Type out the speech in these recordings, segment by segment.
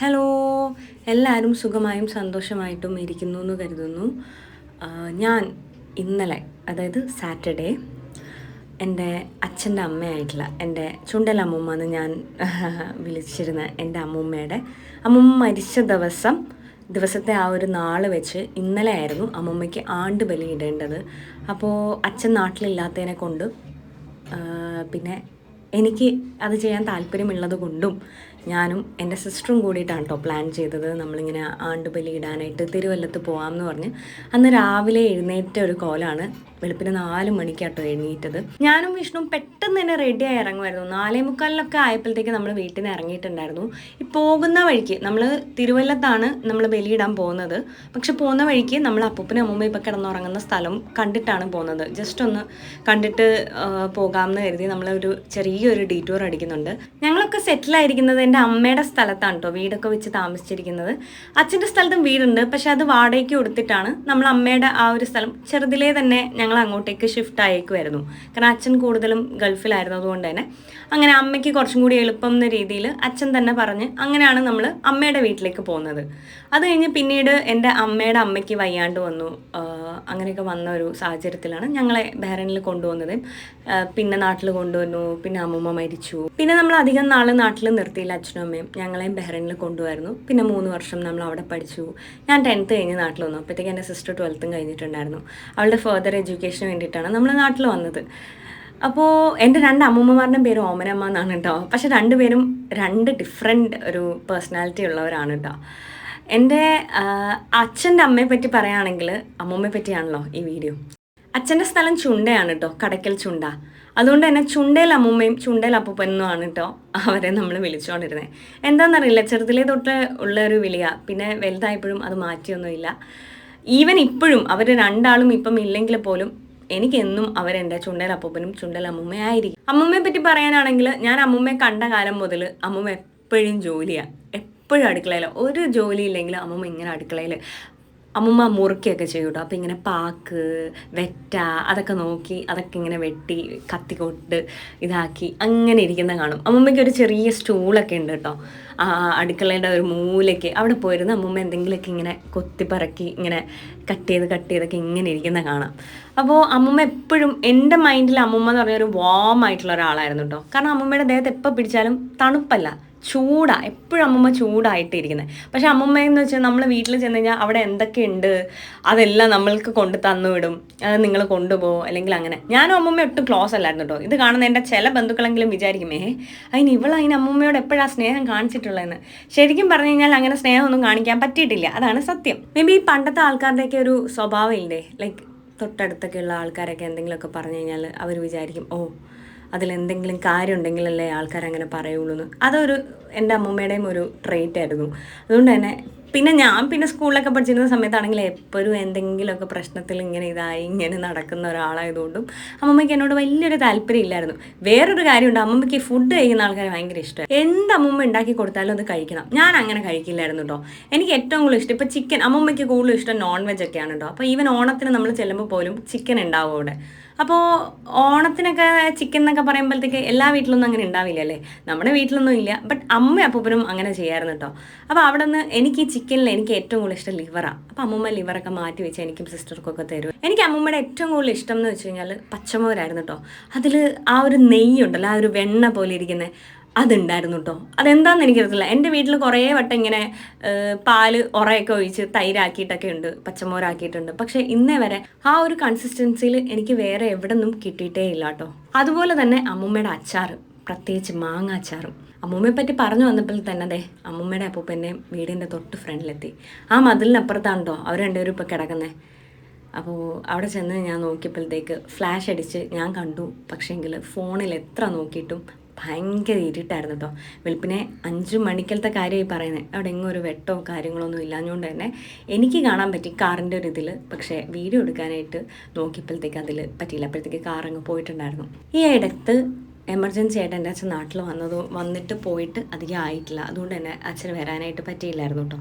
Hello എല്ലാവരും സുഖമായും സന്തോഷമായിട്ടും ഇരിക്കുന്നു എന്ന് കരുതുന്നു ഞാൻ ഇന്നലെ അതായത് സാറ്റർഡേ എന്റെ അച്ഛന്റെ അമ്മയായിട്ടുള്ള എന്റെ ചുണ്ടൽ എന്ന് ഞാൻ വിളിച്ചിരുന്ന എന്റെ അമ്മൂമ്മയുടെ അമ്മൂമ്മ മരിച്ച ദിവസം ദിവസത്തെ ആ ഒരു നാൾ വെച്ച് ഇന്നലെ ആയിരുന്നു അമ്മൂമ്മയ്ക്ക് ആണ്ട് ബലി ഇടേണ്ടത്. അപ്പോൾ അച്ഛൻ നാട്ടിലില്ലാത്തതിനെ കൊണ്ട് പിന്നെ എനിക്ക് അത് ചെയ്യാൻ താല്പര്യമുള്ളത് കൊണ്ടും ഞാനും എന്റെ സിസ്റ്ററും കൂടിയിട്ടാണ് കേട്ടോ പ്ലാൻ ചെയ്തത്. നമ്മളിങ്ങനെ ആണ്ടുബലി ഇടാനായിട്ട് തിരുവല്ലത്ത് പോകാമെന്ന് പറഞ്ഞ്. അന്ന് രാവിലെ എഴുന്നേറ്റ ഒരു കോലാണ്. വെളുപ്പിന് നാല് മണിക്കാട്ടോ എണീറ്റത്. ഞാനും വിഷ്ണു പെട്ടെന്ന് തന്നെ റെഡിയായി ഇറങ്ങുമായിരുന്നു. നാലേ മുക്കാലിലൊക്കെ ആയപ്പോഴത്തേക്ക് നമ്മൾ വീട്ടിൽ നിന്ന് ഇറങ്ങിയിട്ടുണ്ടായിരുന്നു. ഈ പോകുന്ന വഴിക്ക് നമ്മൾ തിരുവല്ലത്താണ് നമ്മൾ ബലിയിടാൻ പോകുന്നത്. പക്ഷെ പോകുന്ന വഴിക്ക് നമ്മൾ അപ്പൂപ്പനും അമ്മൂമ്മ ഇപ്പം കിടന്നുറങ്ങുന്ന സ്ഥലം കണ്ടിട്ടാണ് പോകുന്നത്. ജസ്റ്റ് ഒന്ന് കണ്ടിട്ട് പോകാമെന്ന് കരുതി നമ്മളൊരു ചെറിയൊരു ഡീറ്റൂർ അടിക്കുന്നുണ്ട്. ഞങ്ങളൊക്കെ സെറ്റിലായിരിക്കുന്നത് എന്റെ അമ്മയുടെ സ്ഥലത്താണ് കേട്ടോ വീടൊക്കെ വെച്ച് താമസിച്ചിരിക്കുന്നത്. അച്ഛന്റെ സ്ഥലത്തും വീടുണ്ട്. പക്ഷെ അത് വാടകയ്ക്ക് കൊടുത്തിട്ടാണ് നമ്മൾ അമ്മയുടെ ആ ഒരു സ്ഥലം ചെറുതിലേ തന്നെ ഞങ്ങൾ അങ്ങോട്ടേക്ക് ഷിഫ്റ്റ് ആയേക്കുമായിരുന്നു കാരണം അച്ഛൻ കൂടുതലും ഗൾഫിലായിരുന്നു അതുകൊണ്ട് തന്നെ. അങ്ങനെ അമ്മയ്ക്ക് കുറച്ചും കൂടി എളുപ്പം എന്ന രീതിയിൽ അച്ഛൻ തന്നെ പറഞ്ഞ് അങ്ങനെയാണ് നമ്മൾ അമ്മയുടെ വീട്ടിലേക്ക് പോകുന്നത്. അത് കഴിഞ്ഞ് പിന്നീട് എന്റെ അമ്മയുടെ അമ്മയ്ക്ക് വയ്യാണ്ട് വന്നു. അങ്ങനെയൊക്കെ വന്ന ഒരു സാഹചര്യത്തിലാണ് ഞങ്ങളെ ബഹ്റൈനിൽ കൊണ്ടുവന്നത്. പിന്നെ നാട്ടിൽ കൊണ്ടുവന്നു. പിന്നെ അമ്മൂമ്മ മരിച്ചു. പിന്നെ നമ്മൾ അധികം നാൾ നാട്ടിൽ നിർത്തിയില്ല അച്ഛനും അമ്മയും. ഞങ്ങളെയും ബഹ്റൈനിൽ കൊണ്ടുവരുന്നു. പിന്നെ മൂന്ന് വർഷം നമ്മൾ അവിടെ പഠിച്ചു. ഞാൻ ടെൻത്ത് കഴിഞ്ഞ് നാട്ടിൽ വന്നു. അപ്പോഴത്തേക്ക് എന്റെ സിസ്റ്റർ ട്വൽത്തും കഴിഞ്ഞിട്ടുണ്ടായിരുന്നു. അവളുടെ ഫർദർ എഡ്യൂക്കേഷന് വേണ്ടിയിട്ടാണ് നമ്മൾ നാട്ടിൽ വന്നത്. അപ്പോൾ എന്റെ രണ്ട് അമ്മൂമ്മമാരുടെ പേര് ഓമനമ്മ എന്നാണ് കേട്ടോ പക്ഷെ രണ്ടുപേരും രണ്ട് ഡിഫറെന്റ് ഒരു പേഴ്സണാലിറ്റി ഉള്ളവരാണ് കേട്ടോ എന്റെ അച്ഛന്റെ അമ്മയെ പറ്റി പറയുകയാണെങ്കിൽ അമ്മൂമ്മയെ പറ്റിയാണല്ലോ ഈ വീഡിയോ അച്ഛന്റെ സ്ഥലം ചുണ്ടയാണ് കേട്ടോ കടയ്ക്കൽ ചുണ്ട. അതുകൊണ്ട് തന്നെ ചുണ്ടയിൽ അമ്മൂമ്മയും ചുണ്ടയിൽ അപ്പൂപ്പനുമാണ് കേട്ടോ അവരെ നമ്മൾ വിളിച്ചുകൊണ്ടിരുന്നത് എന്താണെന്നറിയില്ല ചെറുതിലേ തൊട്ട് ഉള്ള ഒരു വിളിയാ. പിന്നെ വലുതായപ്പോഴും അത് മാറ്റിയൊന്നുമില്ല. ഈവൻ ഇപ്പോഴും അവർ രണ്ടാളും ഇപ്പം ഇല്ലെങ്കിൽ പോലും എനിക്കെന്നും അവരെന്റെ ചുണ്ടൽ അപ്പൂപ്പനും ചുണ്ടൽ അമ്മൂമ്മയായിരിക്കും അമ്മൂമ്മയെ പറ്റി പറയാനാണെങ്കിൽ ഞാൻ അമ്മൂമ്മയെ കണ്ട കാലം മുതൽ അമ്മൂമ്മ എപ്പോഴും ജോലിയാണ് എപ്പോഴും അടുക്കളയിൽ ഒരു ജോലി ഇല്ലെങ്കിൽ അമ്മൂമ്മ ഇങ്ങനെ അടുക്കളയിൽ അമ്മൂമ്മ മുറുക്കിയൊക്കെ ചെയ്യും കേട്ടോ. അപ്പം ഇങ്ങനെ പാക്ക് വെറ്റ അതൊക്കെ നോക്കി അതൊക്കെ ഇങ്ങനെ വെട്ടി കത്തിക്കൊട്ട് ഇതാക്കി അങ്ങനെ ഇരിക്കുന്ന കാണും. അമ്മുമ്മയ്ക്ക് ഒരു ചെറിയ സ്റ്റൂളൊക്കെ ഉണ്ട് കേട്ടോ. ആ അടുക്കളയുടെ ഒരു മൂലയ്ക്ക്. അവിടെ പോയിരുന്ന അമ്മുമ്മ എന്തെങ്കിലുമൊക്കെ ഇങ്ങനെ കൊത്തിപ്പറക്കി ഇങ്ങനെ കട്ട് ചെയ്ത് കട്ട് ചെയ്തൊക്കെ ഇങ്ങനെ ഇരിക്കുന്ന കാണാം. അപ്പോൾ അമ്മുമ്മ എപ്പോഴും എന്റെ മൈൻഡിൽ അമ്മുമ്മ എന്ന് പറഞ്ഞ ഒരു വാം ആയിട്ടുള്ള ഒരാളായിരുന്നു കേട്ടോ. കാരണം അമ്മുമ്മയുടെ ദേഹത്ത് എപ്പോൾ പിടിച്ചാലും തണുപ്പല്ല. ചൂടാ എപ്പോഴും അമ്മമ്മ ചൂടായിട്ടിരിക്കുന്നത് പക്ഷെ അമ്മമ്മ എന്ന് വെച്ചാൽ നമ്മൾ വീട്ടിൽ ചെന്ന് കഴിഞ്ഞാൽ അവിടെ എന്തൊക്കെയുണ്ട് അതെല്ലാം നമ്മൾക്ക് കൊണ്ട് തന്നുവിടും അത് നിങ്ങൾ കൊണ്ടുപോകും അല്ലെങ്കിൽ അങ്ങനെ. ഞാനും അമ്മമ്മ ഒട്ടും ക്ലോസ് അല്ലായിരുന്നു കേട്ടോ ഇത് കാണുന്ന എന്റെ ചില ബന്ധുക്കളെങ്കിലും വിചാരിക്കുമേ അതിന് ഇവൾ അമ്മമ്മയോട് എപ്പോഴാണ് സ്നേഹം കാണിച്ചിട്ടുള്ളതെന്ന് ശരിക്കും പറഞ്ഞു കഴിഞ്ഞാൽ അങ്ങനെ സ്നേഹമൊന്നും കാണിക്കാൻ പറ്റിയിട്ടില്ല. അതാണ് സത്യം. മേ ബി പണ്ടത്തെ ആൾക്കാരുടെയൊക്കെ ഒരു സ്വഭാവം ഇല്ലേ? ലൈക്ക് തൊട്ടടുത്തൊക്കെയുള്ള ആൾക്കാരൊക്കെ എന്തെങ്കിലുമൊക്കെ പറഞ്ഞു കഴിഞ്ഞാൽ അവർ വിചാരിക്കും ഓ അതിലെന്തെങ്കിലും കാര്യം ഉണ്ടെങ്കിലല്ലേ ആൾക്കാർ അങ്ങനെ പറയുള്ളൂ എന്ന് അതൊരു എന്റെ അമ്മൂമ്മയുടെയും ഒരു ട്രെയിറ്റ് ആയിരുന്നു. അതുകൊണ്ട് തന്നെ പിന്നെ ഞാൻ പിന്നെ സ്കൂളിലൊക്കെ പഠിച്ചിരുന്ന സമയത്താണെങ്കിൽ എപ്പോഴും എന്തെങ്കിലുമൊക്കെ പ്രശ്നത്തിൽ ഇങ്ങനെ ഇതായി ഇങ്ങനെ നടക്കുന്ന ഒരാളായതുകൊണ്ടും അമ്മമ്മയ്ക്ക് എന്നോട് വലിയൊരു താല്പര്യം ഇല്ലായിരുന്നു. വേറൊരു കാര്യമുണ്ട് അമ്മമ്മയ്ക്ക് ഫുഡ് കഴിക്കുന്ന ആൾക്കാരെ ഭയങ്കര ഇഷ്ടമാണ് എന്ത് അമ്മമ്മ ഉണ്ടാക്കി കൊടുത്താലും അത് കഴിക്കണം. ഞാൻ അങ്ങനെ കഴിക്കില്ലായിരുന്നു കേട്ടോ എനിക്ക് ഏറ്റവും കൂടുതൽ ഇഷ്ടം ഇപ്പോൾ ചിക്കൻ അമ്മമ്മയ്ക്ക് കൂടുതൽ ഇഷ്ടം നോൺ വെജ് ഒക്കെയാണ് കേട്ടോ അപ്പോൾ ഈവൻ ഓണത്തിന് നമ്മൾ ചെല്ലുമ്പോൾ പോലും ചിക്കൻ ഉണ്ടാവും അവിടെ. അപ്പോൾ ഓണത്തിനൊക്കെ ചിക്കൻ എന്നൊക്കെ പറയുമ്പോഴത്തേക്ക് എല്ലാ വീട്ടിലൊന്നും അങ്ങനെ ഉണ്ടാവില്ല അല്ലേ? നമ്മുടെ വീട്ടിലൊന്നും ഇല്ല. ബട്ട് അമ്മ അപ്പൂപ്പനും അങ്ങനെ ചെയ്യാറുണ്ട് കേട്ടോ അപ്പോൾ അവിടെ നിന്ന് എനിക്ക് ഈ ചിക്കനിൽ എനിക്ക് ഏറ്റവും കൂടുതൽ ഇഷ്ടം ലിവറാണ് അപ്പോൾ അമ്മൂമ്മ ലിവറൊക്കെ മാറ്റി വെച്ച് എനിക്കും സിസ്റ്റർക്കൊക്കെ തരും എനിക്ക് അമ്മൂമ്മയുടെ ഏറ്റവും കൂടുതൽ ഇഷ്ടം എന്ന് വെച്ച് കഴിഞ്ഞാൽ പച്ചമോരായിരുന്നു കേട്ടോ അതിൽ ആ ഒരു നെയ്യുണ്ടല്ലോ ആ ഒരു വെണ്ണ പോലെ ഇരിക്കുന്ന. അതുണ്ടായിരുന്നു കേട്ടോ അതെന്താണെന്ന് എനിക്കറിയത്തില്ല. എന്റെ വീട്ടിൽ കുറേ വട്ടം ഇങ്ങനെ പാൽ ഉറയൊക്കെ ഒഴിച്ച് തൈരാക്കിയിട്ടൊക്കെ ഉണ്ട് പച്ചമോരാക്കിയിട്ടുണ്ട്. പക്ഷേ ഇന്നേ വരെ ആ ഒരു കൺസിസ്റ്റൻസിയിൽ എനിക്ക് വേറെ എവിടെ നിന്നും കിട്ടിയിട്ടേ ഇല്ല കേട്ടോ അതുപോലെ തന്നെ അമ്മൂമ്മയുടെ അച്ചാർ പ്രത്യേകിച്ച് മാങ്ങ അച്ചാറും. അമ്മൂമ്മയെ പറ്റി പറഞ്ഞു വന്നപ്പോൾ തന്നെ അതെ അമ്മൂമ്മയുടെ അപ്പൂപ്പന്റെ വീടിന്റെ തൊട്ട് ഫ്രണ്ടിലെത്തി. ആ മതിലിനപ്പുറത്താണ് അവർ രണ്ടുപേരും ഇപ്പോൾ കിടക്കുന്നത് അപ്പോൾ അവിടെ ചെന്ന് ഞാൻ നോക്കിയപ്പോഴത്തേക്ക് ഫ്ലാഷ് അടിച്ച് ഞാൻ കണ്ടു. പക്ഷേങ്കിൽ ഫോണിൽ എത്ര നോക്കിയിട്ടും ഭയങ്കര ഇരുട്ടായിരുന്നു കേട്ടോ വെളുപ്പിനെ അഞ്ച് മണിക്കലത്തെ കാര്യമായി പറയുന്നത് അവിടെ എങ്ങും ഒരു വെട്ടോ കാര്യങ്ങളൊന്നും ഇല്ലാഞ്ഞുകൊണ്ട് തന്നെ എനിക്ക് കാണാൻ പറ്റി കാറിന്റെ ഒരു ഇതിൽ പക്ഷേ വീഡിയോ എടുക്കാനായിട്ട് നോക്കിയപ്പോഴത്തേക്ക് അതിൽ പറ്റിയില്ല. അപ്പോഴത്തേക്ക് കാർ അങ്ങ് പോയിട്ടുണ്ടായിരുന്നു. ഈ ഇടത്ത് എമർജൻസി ആയിട്ട് എന്റെ അച്ഛൻ നാട്ടിൽ വന്നത് വന്നിട്ട് പോയിട്ട് അധികം ആയിട്ടില്ല. അതുകൊണ്ട് തന്നെ അച്ഛന് വരാനായിട്ട് പറ്റിയില്ലായിരുന്നു കേട്ടോ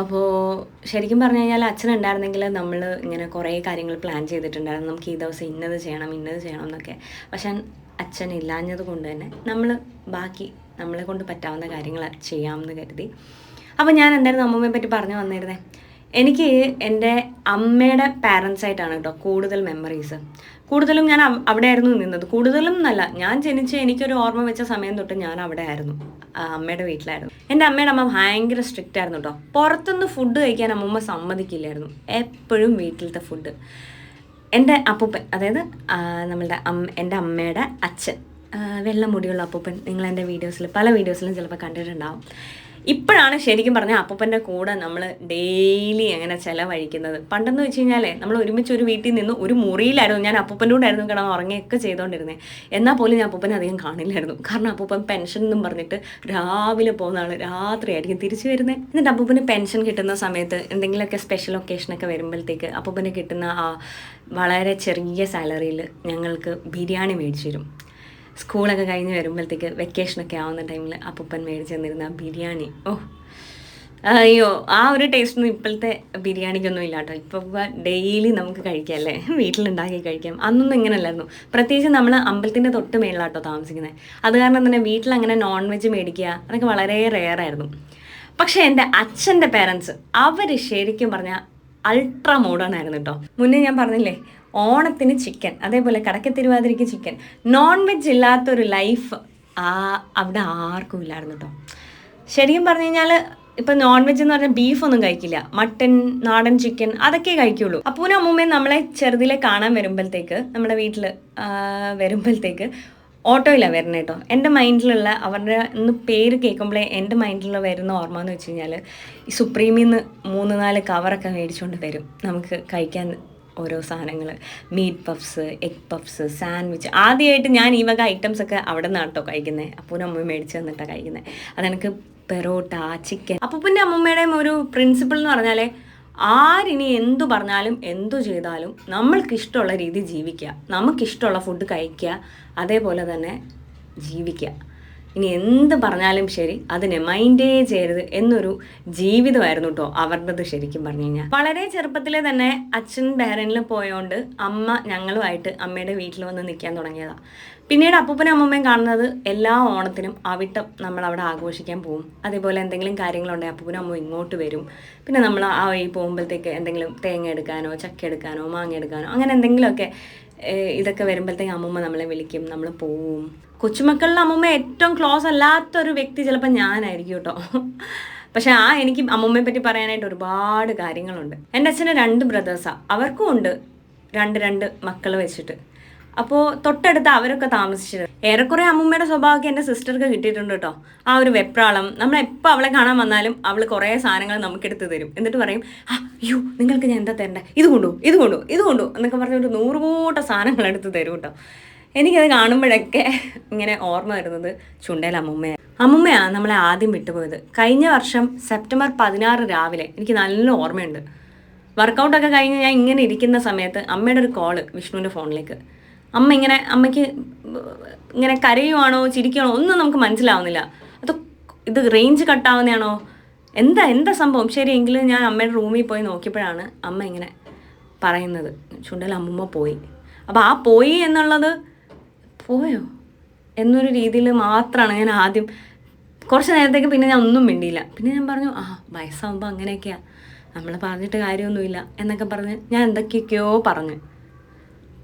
അപ്പോൾ ശരിക്കും പറഞ്ഞു കഴിഞ്ഞാൽ അച്ഛൻ ഉണ്ടായിരുന്നെങ്കിൽ നമ്മൾ ഇങ്ങനെ കുറേ കാര്യങ്ങൾ പ്ലാൻ ചെയ്തിട്ടുണ്ടായിരുന്നു. നമുക്ക് ഈ ദിവസം ഇന്നത് ചെയ്യണം ഇന്നത് ചെയ്യണം എന്നൊക്കെ. പക്ഷെ അച്ഛൻ ഇല്ലാഞ്ഞത് കൊണ്ട് തന്നെ നമ്മൾ ബാക്കി നമ്മളെ കൊണ്ട് പറ്റാവുന്ന കാര്യങ്ങൾ ചെയ്യാമെന്ന് കരുതി. അപ്പോൾ ഞാൻ എന്തായിരുന്നു അമ്മമ്മയെ പറ്റി പറഞ്ഞു വന്നിരുന്നത് എനിക്ക് എന്റെ അമ്മയുടെ പാരൻസ് ആയിട്ടാണ് കേട്ടോ കൂടുതൽ മെമ്മറീസ് കൂടുതലും ഞാൻ അവിടെ അവിടെയായിരുന്നു നിന്നത്. കൂടുതലും നല്ല ഞാൻ ജനിച്ച് എനിക്കൊരു ഓർമ്മ വെച്ച സമയം തൊട്ട് ഞാൻ അവിടെ ആയിരുന്നു. അമ്മയുടെ വീട്ടിലായിരുന്നു. എന്റെ അമ്മയുടെ അമ്മ ഭയങ്കര സ്ട്രിക്റ്റ് ആയിരുന്നു കേട്ടോ. പുറത്തുനിന്ന് ഫുഡ് കഴിക്കാൻ അമ്മമ്മ സമ്മതിക്കില്ലായിരുന്നു. എപ്പോഴും വീട്ടിലത്തെ ഫുഡ് എന്റെ അപ്പൂപ്പൻ അതായത് നമ്മളുടെ അമ്മ എന്റെ അമ്മയുടെ അച്ഛൻ വെള്ള മുടിയുള്ള അപ്പൂപ്പൻ നിങ്ങൾ എന്റെ വീഡിയോസിൽ പല വീഡിയോസിലും ചിലപ്പോൾ കണ്ടിട്ടുണ്ടാവും. ഇപ്പോഴാണ് ശരിക്കും പറഞ്ഞാൽ അപ്പൂപ്പന്റെ കൂടെ നമ്മൾ ഡെയിലി അങ്ങനെ ചിലവഴിക്കുന്നത്. പണ്ടെന്ന് വെച്ച് കഴിഞ്ഞാൽ നമ്മൾ ഒരുമിച്ച് ഒരു വീട്ടിൽ നിന്ന് ഒരു മുറിയിലായിരുന്നു ഞാൻ അപ്പൂപ്പന്റെ കൂടെ ആയിരുന്നു കിടന്ന് ഉറങ്ങിയൊക്കെ ചെയ്തുകൊണ്ടിരുന്നത് എന്നാൽ പോലും ഞാൻ അപ്പൂപ്പനെ അധികം കാണില്ലായിരുന്നു. കാരണം അപ്പൂപ്പൻ പെൻഷൻ എന്നും പറഞ്ഞിട്ട് രാവിലെ പോകുന്ന ആൾ രാത്രിയായിരിക്കും തിരിച്ചു വരുന്നത് എന്നിട്ട് അപ്പൂപ്പന് പെൻഷൻ കിട്ടുന്ന സമയത്ത് എന്തെങ്കിലുമൊക്കെ സ്പെഷ്യൽ ഒക്കേഷനൊക്കെ വരുമ്പോഴത്തേക്ക് അപ്പൂപ്പന് കിട്ടുന്ന ആ വളരെ ചെറിയ സാലറിയിൽ ഞങ്ങൾക്ക് ബിരിയാണി മേടിച്ചു തരും. സ്കൂളൊക്കെ കഴിഞ്ഞ് വരുമ്പോഴത്തേക്ക് വെക്കേഷനൊക്കെ ആവുന്ന ടൈമിൽ അപ്പൂപ്പൻ മേടിച്ച് തന്നിരുന്ന ബിരിയാണി. ഓ അയ്യോ ആ ഒരു ടേസ്റ്റൊന്നും ഇപ്പോഴത്തെ ബിരിയാണിക്കൊന്നും ഇല്ല കേട്ടോ ഇപ്പോൾ ഡെയിലി നമുക്ക് കഴിക്കാം അല്ലേ? വീട്ടിലുണ്ടാക്കി കഴിക്കാം. അന്നൊന്നും ഇങ്ങനെയല്ലായിരുന്നു പ്രത്യേകിച്ച് നമ്മൾ അമ്പലത്തിന്റെ തൊട്ട് മേളിലാട്ടോ താമസിക്കുന്നത് അത് കാരണം തന്നെ വീട്ടിൽ അങ്ങനെ നോൺ വെജ് മേടിക്കുക അതൊക്കെ വളരെ റെയർ ആയിരുന്നു. പക്ഷേ എന്റെ അച്ഛന്റെ പേരൻസ് അവർ ശരിക്കും പറഞ്ഞാൽ അൾട്രാ മോഡേൺ ആയിരുന്നു കേട്ടോ മുന്നേ ഞാൻ പറഞ്ഞില്ലേ ഓണത്തിന് ചിക്കൻ അതേപോലെ കടക്ക തിരുവാതിരയ്ക്ക് ചിക്കൻ. നോൺ വെജ് ഇല്ലാത്തൊരു ലൈഫ് ആ അവിടെ ആർക്കും ഇല്ലായിരുന്നു കേട്ടോ ശരിക്കും പറഞ്ഞു കഴിഞ്ഞാൽ ഇപ്പം നോൺ വെജ് എന്ന് പറഞ്ഞാൽ ബീഫ് ഒന്നും കഴിക്കില്ല. മട്ടൻ നാടൻ ചിക്കൻ അതൊക്കെ കഴിക്കുള്ളൂ. അപ്പൂനും അമ്മൂമ്മയും നമ്മളെ ചെറുതിലെ കാണാൻ വരുമ്പോഴത്തേക്ക് നമ്മുടെ വീട്ടിൽ വരുമ്പോഴത്തേക്ക് ഓട്ടോയിലാണ് വരുന്നത് കേട്ടോ എന്റെ മൈൻഡിലുള്ള അവരുടെ ഒന്ന് പേര് കേൾക്കുമ്പോഴേ എന്റെ മൈൻഡിലുള്ള വരുന്ന ഓർമ്മ എന്ന് വെച്ച് കഴിഞ്ഞാൽ സുപ്രീമിൽ നിന്ന് മൂന്ന് നാല് കവറൊക്കെ മേടിച്ചുകൊണ്ട് വരും നമുക്ക് കഴിക്കാൻ ഓരോ സാധനങ്ങൾ meat puffs egg puffs sandwich ആദ്യമായിട്ട് ഞാൻ ഈ വക ഐറ്റംസ് ഒക്കെ അവിടെ നിന്നാണ് കേട്ടോ കഴിക്കുന്നത് അപ്പൂനും അമ്മയും മേടിച്ച് തന്നിട്ടാണ് കഴിക്കുന്നത് അതെനിക്ക് പെറോട്ട ചിക്കൻ അപ്പൂപ്പന്റെ അമ്മൂമ്മയുടെയും ഒരു പ്രിൻസിപ്പിൾ എന്ന് പറഞ്ഞാൽ ആരിനി എന്തു പറഞ്ഞാലും എന്തു ചെയ്താലും നമ്മൾക്കിഷ്ടമുള്ള രീതി ജീവിക്കുക. നമുക്കിഷ്ടമുള്ള ഫുഡ് കഴിക്കുക. അതേപോലെ തന്നെ ജീവിക്കുക. ഇനി എന്ത് പറഞ്ഞാലും ശരി അതിനെ മൈൻഡേ ചെയ്യരുത് എന്നൊരു ജീവിതമായിരുന്നു കേട്ടോ അവരുടേത് ശരിക്കും പറഞ്ഞു കഴിഞ്ഞാൽ വളരെ ചെറുപ്പത്തിലെ തന്നെ അച്ഛൻ ബഹ്റൈനിൽ പോയോണ്ട് അമ്മ ഞങ്ങളുമായിട്ട് അമ്മയുടെ വീട്ടിൽ വന്ന് നിൽക്കാൻ തുടങ്ങിയതാണ് പിന്നീട് അപ്പൂപ്പനും അമ്മമ്മയും കാണുന്നത് എല്ലാ ഓണത്തിനും അവിട്ടം നമ്മൾ അവിടെ ആഘോഷിക്കാൻ പോകും അതേപോലെ എന്തെങ്കിലും കാര്യങ്ങളുണ്ടെങ്കിൽ അപ്പൂപ്പനും അമ്മ ഇങ്ങോട്ട് വരും. പിന്നെ നമ്മൾ ആ വഴി പോകുമ്പോഴത്തേക്ക് എന്തെങ്കിലും തേങ്ങ എടുക്കാനോ ചക്ക എടുക്കാനോ മാങ്ങ എടുക്കാനോ അങ്ങനെ എന്തെങ്കിലുമൊക്കെ ഇതൊക്കെ വരുമ്പോഴത്തേക്ക് അമ്മമ്മ നമ്മളെ വിളിക്കും. നമ്മൾ പോവും. കൊച്ചുമക്കളിൽ അമ്മമ്മ ഏറ്റവും ക്ലോസ് അല്ലാത്തൊരു വ്യക്തി ചിലപ്പോൾ ഞാനായിരിക്കും കേട്ടോ. പക്ഷെ ആ എനിക്ക് അമ്മമ്മയെ പറ്റി പറയാനായിട്ട് ഒരുപാട് കാര്യങ്ങളുണ്ട്. എന്റെ അച്ഛന് രണ്ട് ബ്രദേഴ്സാണ് അവർക്കും ഉണ്ട് രണ്ട് രണ്ട് മക്കൾ വെച്ചിട്ട്. അപ്പോൾ തൊട്ടടുത്ത് അവരൊക്കെ താമസിച്ചത് ഏറെക്കുറെ അമ്മൂമ്മയുടെ സ്വഭാവമൊക്കെ എന്റെ സിസ്റ്റർക്ക് കിട്ടിയിട്ടുണ്ട് കേട്ടോ. ആ ഒരു വെപ്രാളം. നമ്മൾ എപ്പോൾ അവളെ കാണാൻ വന്നാലും അവൾ കുറേ സാധനങ്ങൾ നമുക്കെടുത്ത് തരും. എന്നിട്ട് പറയും ആ അയ്യോ നിങ്ങൾക്ക് ഞാൻ എന്താ തരണ്ടേ? ഇത് കൊണ്ടു ഇത് കൊണ്ടു ഇത് കൊണ്ടു എന്നൊക്കെ പറഞ്ഞൊരു നൂറുകൂട്ട നൂറ് കൂട്ടം സാധനങ്ങൾ എടുത്ത് തരും കേട്ടോ. എനിക്കത് കാണുമ്പോഴൊക്കെ ഇങ്ങനെ ഓർമ്മ വരുന്നത് ചുണ്ടേൽ അമ്മുമ്മയാണ് അമ്മുമ്മയാണ് നമ്മളെ ആദ്യം വിട്ടുപോയത്. കഴിഞ്ഞ വർഷം സെപ്റ്റംബർ പതിനാറ് രാവിലെ എനിക്ക് നല്ല ഓർമ്മയുണ്ട്. വർക്കൗട്ടൊക്കെ കഴിഞ്ഞ് ഞാൻ ഇങ്ങനെ ഇരിക്കുന്ന സമയത്ത് അമ്മയുടെ ഒരു കോൾ വിഷ്ണുവിന്റെ ഫോണിലേക്ക്. അമ്മ ഇങ്ങനെ അമ്മയ്ക്ക് ഇങ്ങനെ കരയുവാണോ ചിരിക്കുകയാണോ ഒന്നും നമുക്ക് മനസ്സിലാവുന്നില്ല. അത് ഇത് റേഞ്ച് കട്ടാവുന്നതാണോ എന്താ എന്താ സംഭവം? ശരി എങ്കിലും ഞാൻ അമ്മയുടെ റൂമിൽ പോയി നോക്കിയപ്പോഴാണ് അമ്മ ഇങ്ങനെ പറയുന്നത്. ചുണ്ടൽ അമ്മുമ്മ പോയി. അപ്പോൾ ആ പോയി എന്നുള്ളത് പോയോ? എന്നൊരു രീതിയിൽ മാത്രമാണ് ഞാൻ ആദ്യം കുറച്ച് നേരത്തേക്ക് പിന്നെ ഞാൻ ഒന്നും മിണ്ടിയില്ല. പിന്നെ ഞാൻ പറഞ്ഞു ആ വയസ്സാകുമ്പോൾ അങ്ങനെയൊക്കെയാണ് നമ്മൾ പറഞ്ഞിട്ട് കാര്യമൊന്നുമില്ല എന്നൊക്കെ പറഞ്ഞ് ഞാൻ എന്തൊക്കെയൊക്കെയോ പറഞ്ഞു.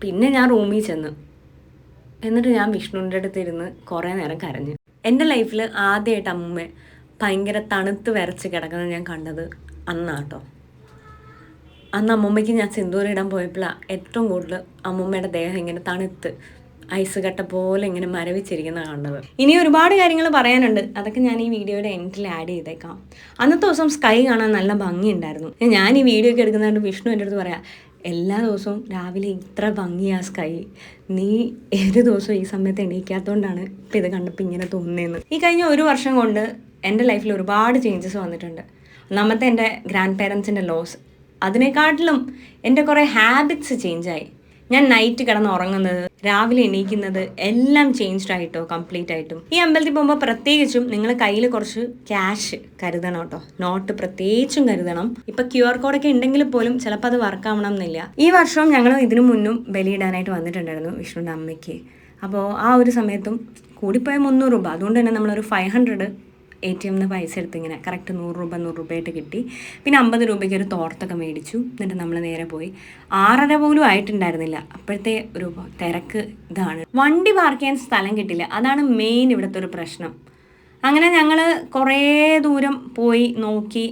പിന്നെ ഞാൻ റൂമിൽ ചെന്ന്. എന്നിട്ട് ഞാൻ വിഷ്ണുവിന്റെ അടുത്ത് ഇരുന്ന് കുറേ നേരം കരഞ്ഞു. എന്റെ ലൈഫിൽ ആദ്യമായിട്ട് അമ്മ ഭയങ്കര തണുത്ത് വരച്ച് കിടക്കുന്നത് ഞാൻ കണ്ടത് അന്നാട്ടോ. അന്ന് അമ്മമ്മയ്ക്ക് ഞാൻ സിന്ദൂരം ഇടാൻ പോയപ്പോഴാണ് ഏറ്റവും കൂടുതൽ അമ്മമ്മയുടെ ദേഹം ഇങ്ങനെ തണുത്ത് ഐസ് കട്ട പോലെ ഇങ്ങനെ മരവിച്ചിരിക്കുന്ന കാണുന്നത്. ഇനി ഒരുപാട് കാര്യങ്ങൾ പറയാനുണ്ട്. അതൊക്കെ ഞാൻ ഈ വീഡിയോയുടെ എൻഡിൽ ആഡ് ചെയ്തേക്കാം. അന്നത്തെ ദിവസം സ്കൈ കാണാൻ നല്ല ഭംഗിയുണ്ടായിരുന്നു. ഞാൻ ഈ വീഡിയോ ഒക്കെ എടുക്കുന്നതുകൊണ്ട് വിഷ്ണു എന്റെ അടുത്ത് പറയാം എല്ലാ ദിവസവും രാവിലെ ഇത്ര ഭംഗിയാ സ്കൈ നീ ഏത് ദിവസവും ഈ സമയത്ത് എണീക്കാത്തതുകൊണ്ടാണ് ഇപ്പം ഇത് കണ്ടപ്പോൾ ഇങ്ങനെ തോന്നുന്നതെന്ന് ഈ കഴിഞ്ഞ ഒരു വർഷം കൊണ്ട് എന്റെ ലൈഫിൽ ഒരുപാട് ചേഞ്ചസ് വന്നിട്ടുണ്ട്. ഒന്നാമത്തെ എന്റെ ഗ്രാൻഡ് പേരൻസിന്റെ ലോസ് അതിനെക്കാട്ടിലും എന്റെ കുറേ ഹാബിറ്റ്സ് ചേഞ്ചായി ഞാൻ നൈറ്റ് കിടന്ന് ഉറങ്ങുന്നത് രാവിലെ എണീക്കുന്നത് എല്ലാം ചേഞ്ച്ഡ് ആയിട്ടോ കംപ്ലീറ്റ് ആയിട്ടും. ഈ അമ്പലത്തിൽ പോകുമ്പോൾ പ്രത്യേകിച്ചും നിങ്ങൾ കയ്യിൽ കുറച്ച് ക്യാഷ് കരുതണം കേട്ടോ. നോട്ട് പ്രത്യേകിച്ചും കരുതണം. ഇപ്പൊ ക്യു ആർ കോഡൊക്കെ ഉണ്ടെങ്കിൽ പോലും ചിലപ്പോൾ അത് വർക്ക് ആവണം എന്നില്ല. ഈ വർഷവും ഞങ്ങൾ ഇതിനു മുന്നും ബലിയിടാനായിട്ട് വന്നിട്ടുണ്ടായിരുന്നു വിഷ്ണുവിന്റെ അമ്മയ്ക്ക്. അപ്പോൾ ആ ഒരു സമയത്തും കൂടിപ്പോയ മുന്നൂറ് രൂപ. അതുകൊണ്ട് തന്നെ നമ്മളൊരു ഫൈവ് ഹൺഡ്രഡ് എ ടി എമ്മിന്ന് പൈസ എടുത്ത് ഇങ്ങനെ കറക്റ്റ് നൂറ് രൂപ നൂറ് രൂപയായിട്ട് കിട്ടി. പിന്നെ അമ്പത് രൂപയ്ക്ക് ഒരു തോർത്തൊക്കെ മേടിച്ചു. എന്നിട്ട് നമ്മൾ നേരെ പോയി. ആറര പോലും ആയിട്ടുണ്ടായിരുന്നില്ല. അപ്പോഴത്തെ ഒരു തിരക്ക് ഇതാണ്. വണ്ടി പാർക്ക് ചെയ്യാൻ സ്ഥലം കിട്ടില്ല. അതാണ് മെയിൻ ഇവിടുത്തെ ഒരു പ്രശ്നം. അങ്ങനെ ഞങ്ങൾ കുറേ ദൂരം പോയി നോക്കി.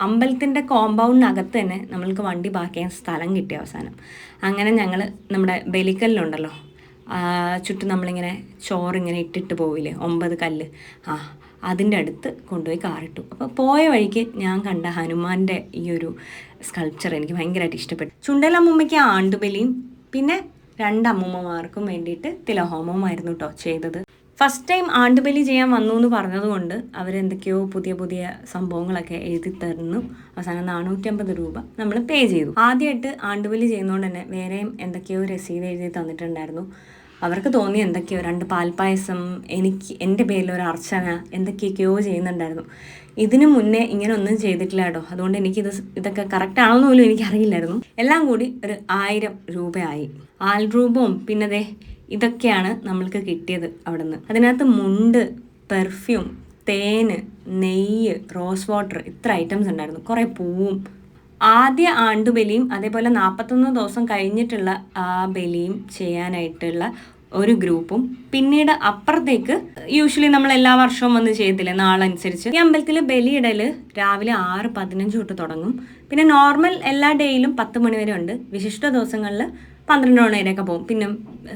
അമ്പലത്തിന്റെ കോമ്പൗണ്ടിനകത്ത് തന്നെ നമ്മൾക്ക് വണ്ടി പാർക്ക് ചെയ്യാൻ സ്ഥലം കിട്ടിയ അവസാനം. അങ്ങനെ ഞങ്ങൾ നമ്മുടെ ബലിക്കല്ലുണ്ടല്ലോ. ചുറ്റും നമ്മളിങ്ങനെ ചോറിങ്ങനെ ഇട്ടിട്ട് പോവില്ലേ? ഒമ്പത് കല്ല്. ആ അതിന്റെ അടുത്ത് കൊണ്ടുപോയി കാറിട്ടു. അപ്പോൾ പോയ വഴിക്ക് ഞാൻ കണ്ട ഹനുമാന്റെ ഈ ഒരു സ്കൾപ്ചർ എനിക്ക് ഭയങ്കരമായിട്ട് ഇഷ്ടപ്പെട്ടു. ചുണ്ടലമ്മൂമ്മയ്ക്ക് ആണ്ടുബലിയും പിന്നെ രണ്ട് അമ്മൂമ്മമാർക്കും വേണ്ടിയിട്ട് തിലഹോമവുമായിരുന്നു കേട്ടോ ചെയ്തത്. ഫസ്റ്റ് ടൈം ആണ്ടുബലി ചെയ്യാൻ വന്നു എന്ന് പറഞ്ഞതുകൊണ്ട് അവരെന്തൊക്കെയോ പുതിയ പുതിയ സംഭവങ്ങളൊക്കെ എഴുതി തരുന്നു. അവസാനം നാനൂറ്റമ്പത് രൂപ നമ്മൾ പേ ചെയ്തു. ആദ്യമായിട്ട് ആണ്ടുബലി ചെയ്യുന്നതുകൊണ്ട് തന്നെ വേറെയും എന്തൊക്കെയോ രസീത് എഴുതി തന്നിട്ടുണ്ടായിരുന്നു. അവർക്ക് തോന്നി എന്തൊക്കെയോ രണ്ട് പാൽപ്പായസം എനിക്ക് എന്റെ പേരിൽ ഒരു അർച്ചന എന്തൊക്കെയൊക്കെയോ ചെയ്യുന്നുണ്ടായിരുന്നു. ഇതിനു മുന്നേ ഇങ്ങനെ ഒന്നും ചെയ്തിട്ടില്ല കേട്ടോ. അതുകൊണ്ട് എനിക്കിത് ഇതൊക്കെ കറക്റ്റ് ആണെന്ന് പോലും എനിക്കറിയില്ലായിരുന്നു. എല്ലാം കൂടി ഒരു ആയിരം രൂപയായി. ആൽ രൂപവും പിന്നെ ദേ ഇതൊക്കെയാണ് നമ്മൾക്ക് കിട്ടിയത് അവിടുന്ന്. അതിനകത്ത് മുണ്ട് പെർഫ്യൂം തേന് നെയ്യ് റോസ് വാട്ടർ ഇത്ര ഐറ്റംസ് ഉണ്ടായിരുന്നു. കുറേ പൂവും. ആദ്യ ആണ്ടുബലിയും അതേപോലെ നാൽപ്പത്തൊന്ന് ദിവസം കഴിഞ്ഞിട്ടുള്ള ആ ബലിയും ചെയ്യാനായിട്ടുള്ള ഒരു ഗ്രൂപ്പും പിന്നീട് അപ്പുറത്തേക്ക് യൂഷ്വലി നമ്മൾ എല്ലാ വർഷവും വന്ന് ചെയ്യത്തില്ലേ നാളനുസരിച്ച്. ഈ അമ്പലത്തിൽ ബലിയിടൽ രാവിലെ ആറ് പതിനഞ്ച് തൊട്ട് തുടങ്ങും. പിന്നെ നോർമൽ എല്ലാ ഡേയിലും പത്ത് മണി വരെ ഉണ്ട്. വിശിഷ്ട ദിവസങ്ങളിൽ പന്ത്രണ്ട് മണി വരെയൊക്കെ പോകും. പിന്നെ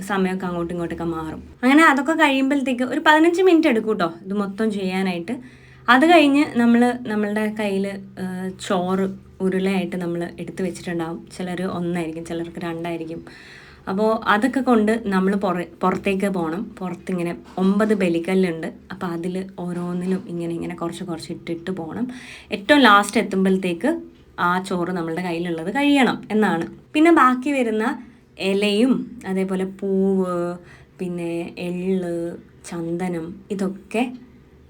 സമയമൊക്കെ അങ്ങോട്ടും ഇങ്ങോട്ടൊക്കെ മാറും. അങ്ങനെ അതൊക്കെ കഴിയുമ്പോഴത്തേക്ക് ഒരു പതിനഞ്ച് മിനിറ്റ് എടുക്കും കേട്ടോ ഇത് മൊത്തം ചെയ്യാനായിട്ട്. അത് കഴിഞ്ഞ് നമ്മൾ നമ്മളുടെ കയ്യിൽ ചോറ് ഉരുളയായിട്ട് നമ്മൾ എടുത്തു വെച്ചിട്ടുണ്ടാവും. ചിലർ ഒന്നായിരിക്കും ചിലർക്ക് രണ്ടായിരിക്കും. അപ്പോൾ അതൊക്കെ കൊണ്ട് നമ്മൾ പുറ പുറത്തേക്ക് പോകണം പുറത്തിങ്ങനെ ഒമ്പത് ബലിക്കല്ലുണ്ട് അപ്പോൾ അതിൽ ഓരോന്നിലും ഇങ്ങനെ ഇങ്ങനെ കുറച്ച് കുറച്ച് ഇട്ടിട്ട് പോകണം ഏറ്റവും ലാസ്റ്റ് എത്തുമ്പോഴത്തേക്ക് ആ ചോറ് നമ്മളുടെ കയ്യിലുള്ളത് കഴിയണം എന്നാണ്. പിന്നെ ബാക്കി വരുന്ന ഇലയും അതേപോലെ പൂവ് പിന്നെ എള്ള് ചന്ദനം ഇതൊക്കെ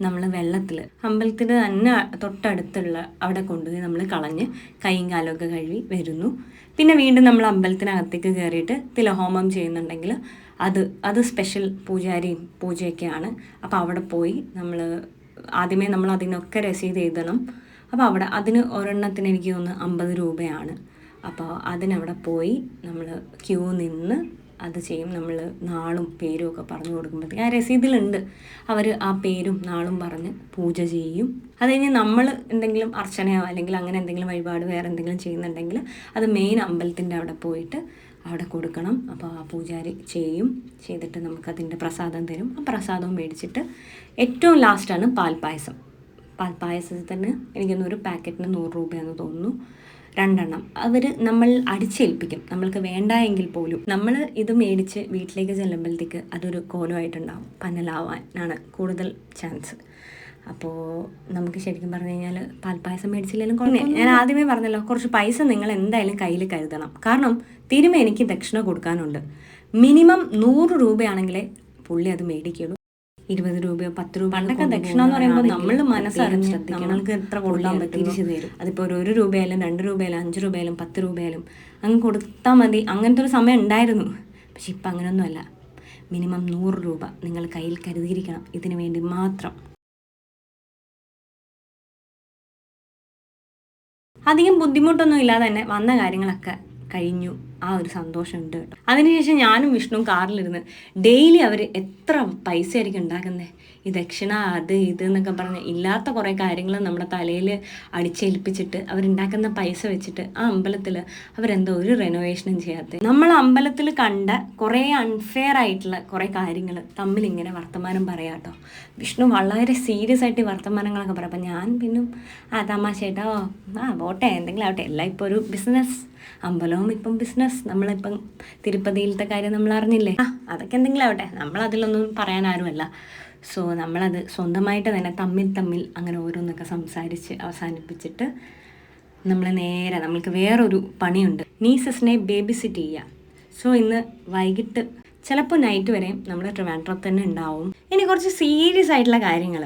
നമ്മൾ വെള്ളത്തിൽ അമ്പലത്തിൽ തന്നെ തൊട്ടടുത്തുള്ള അവിടെ കൊണ്ടുപോയി നമ്മൾ കളഞ്ഞ് കൈയും കാലമൊക്കെ കഴുകി വരുന്നു. പിന്നെ വീണ്ടും നമ്മൾ അമ്പലത്തിനകത്തേക്ക് കയറിയിട്ട് തിലഹോമം ചെയ്യുന്നുണ്ടെങ്കിൽ അത് അത് സ്പെഷ്യൽ പൂജാരിയും പൂജയൊക്കെയാണ്. അപ്പോൾ അവിടെ പോയി നമ്മൾ ആദ്യമേ നമ്മൾ അതിനൊക്കെ രസീത് എഴുതണം. അപ്പോൾ അവിടെ അതിന് ഒരെണ്ണത്തിന് എനിക്ക് തോന്നുന്നു അമ്പത് രൂപയാണ്. അപ്പോൾ അതിനവിടെ പോയി നമ്മൾ ക്യൂ നിന്ന് അത് ചെയ്യും. നമ്മൾ നാളും പേരും ഒക്കെ പറഞ്ഞു കൊടുക്കുമ്പോഴത്തേക്ക് ആ രസീതിലുണ്ട് അവർ ആ പേരും നാളും പറഞ്ഞ് പൂജ ചെയ്യും. അത് കഴിഞ്ഞ് നമ്മൾ എന്തെങ്കിലും അർച്ചനയോ അല്ലെങ്കിൽ അങ്ങനെ എന്തെങ്കിലും വഴിപാട് വേറെ എന്തെങ്കിലും ചെയ്യുന്നുണ്ടെങ്കിൽ അത് മെയിൻ അമ്പലത്തിന്റെ അവിടെ പോയിട്ട് അവിടെ കൊടുക്കണം. അപ്പോൾ ആ പൂജാരി ചെയ്യും. ചെയ്തിട്ട് നമുക്കതിന്റെ പ്രസാദം തരും. ആ പ്രസാദവും മേടിച്ചിട്ട് ഏറ്റവും ലാസ്റ്റാണ് പാൽപ്പായസം. പാൽപ്പായസത്തിന് എനിക്കൊന്നൊരു പാക്കറ്റിന് നൂറ് രൂപയാണെന്ന് തോന്നുന്നു. രണ്ടെണ്ണം. അവർ നമ്മൾ അടിച്ചേൽപ്പിക്കും. നമ്മൾക്ക് വേണ്ട എങ്കിൽ പോലും. നമ്മൾ ഇത് മേടിച്ച് വീട്ടിലേക്ക് ചെല്ലുമ്പോഴത്തേക്ക് അതൊരു കോലമായിട്ടുണ്ടാവും. പന്നലാവാനാണ് കൂടുതൽ ചാൻസ് അപ്പോൾ നമുക്ക് ശരിക്കും പറഞ്ഞു കഴിഞ്ഞാൽ പാൽപ്പായസം മേടിച്ചില്ലെങ്കിലും കുറഞ്ഞ ഞാൻ ആദ്യമേ പറഞ്ഞല്ലോ കുറച്ച് പൈസ നിങ്ങൾ എന്തായാലും കയ്യിൽ കരുതണം. കാരണം തിരുമ എനിക്ക് ദക്ഷിണ കൊടുക്കാനുണ്ട്. മിനിമം നൂറ് രൂപയാണെങ്കിലേ പുള്ളി അത് മേടിക്കുള്ളൂ. ഇരുപത് രൂപയോ പത്ത് രൂപ പണ്ടൊക്കെ ദക്ഷിണ എന്ന് പറയുമ്പോൾ നമ്മൾ മനസ്സറിഞ്ഞ് നമുക്ക് എത്ര കൊടുക്കാൻ പറ്റും തിരിച്ചു തരും. അതിപ്പോൾ ഒരു ഒരു രൂപയായാലും രണ്ട് രൂപയായാലും അഞ്ച് രൂപയായാലും പത്ത് രൂപയായാലും അങ്ങ് കൊടുത്താൽ മതി. അങ്ങനത്തെ ഒരു സമയം ഉണ്ടായിരുന്നു. പക്ഷെ ഇപ്പം അങ്ങനെയൊന്നുമല്ല മിനിമം നൂറ് രൂപ നിങ്ങൾ കയ്യിൽ കരുതിയിരിക്കണം. ഇതിനു വേണ്ടി മാത്രം. അധികം ബുദ്ധിമുട്ടൊന്നും ഇല്ലാതെ തന്നെ വന്ന കാര്യങ്ങളൊക്കെ കഴിഞ്ഞു. ആ ഒരു സന്തോഷമുണ്ട് കേട്ടോ. അതിനുശേഷം ഞാനും വിഷ്ണു കാറിലിരുന്ന് ഡെയിലി അവർ എത്ര പൈസ ആയിരിക്കും ഉണ്ടാക്കുന്നത് ഈ ദക്ഷിണ അത് ഇത് എന്നൊക്കെ പറഞ്ഞ് ഇല്ലാത്ത കുറേ കാര്യങ്ങൾ നമ്മുടെ തലയിൽ അടിച്ചേൽപ്പിച്ചിട്ട് അവരുണ്ടാക്കുന്ന പൈസ വെച്ചിട്ട് ആ അമ്പലത്തിൽ അവരെന്തോ ഒരു റെനോവേഷനും ചെയ്യാത്ത നമ്മൾ അമ്പലത്തിൽ കണ്ട കുറേ അൺഫെയർ ആയിട്ടുള്ള കുറേ കാര്യങ്ങൾ തമ്മിൽ ഇങ്ങനെ വർത്തമാനം പറയാം കേട്ടോ. വിഷ്ണു വളരെ സീരിയസ് ആയിട്ട് ഈ വർത്തമാനങ്ങളൊക്കെ പറയാം. അപ്പം ഞാൻ പിന്നെ ആ തമാശയായിട്ടോ ആ പോട്ടെ എന്തെങ്കിലും ആവട്ടെ എല്ലാം ഇപ്പോൾ ഒരു ബിസിനസ് അമ്പലവും ഇപ്പം ബിസിനസ് നമ്മളിപ്പം തിരുപ്പതിയിലത്തെ കാര്യം നമ്മൾ അറിഞ്ഞില്ലേ ആ അതൊക്കെ എന്തെങ്കിലും ആവട്ടെ. നമ്മൾ അതിലൊന്നും പറയാൻ ആരുമല്ല സോ നമ്മളത് സ്വന്തമായിട്ട് തന്നെ തമ്മിൽ തമ്മിൽ അങ്ങനെ ഓരോന്നൊക്കെ സംസാരിച്ച് അവസാനിപ്പിച്ചിട്ട് നമ്മൾ നേരെ നമ്മൾക്ക് വേറൊരു പണിയുണ്ട്. നീസസിനെ ബേബി സിറ്റ് ചെയ്യുക സോ ഇന്ന് വൈകിട്ട് ചിലപ്പോൾ നൈറ്റ് വരെയും നമ്മൾ ട്രിവാൻഡ്രത്ത് തന്നെ ഉണ്ടാവും. ഇനി കുറച്ച് സീരിയസ് ആയിട്ടുള്ള കാര്യങ്ങൾ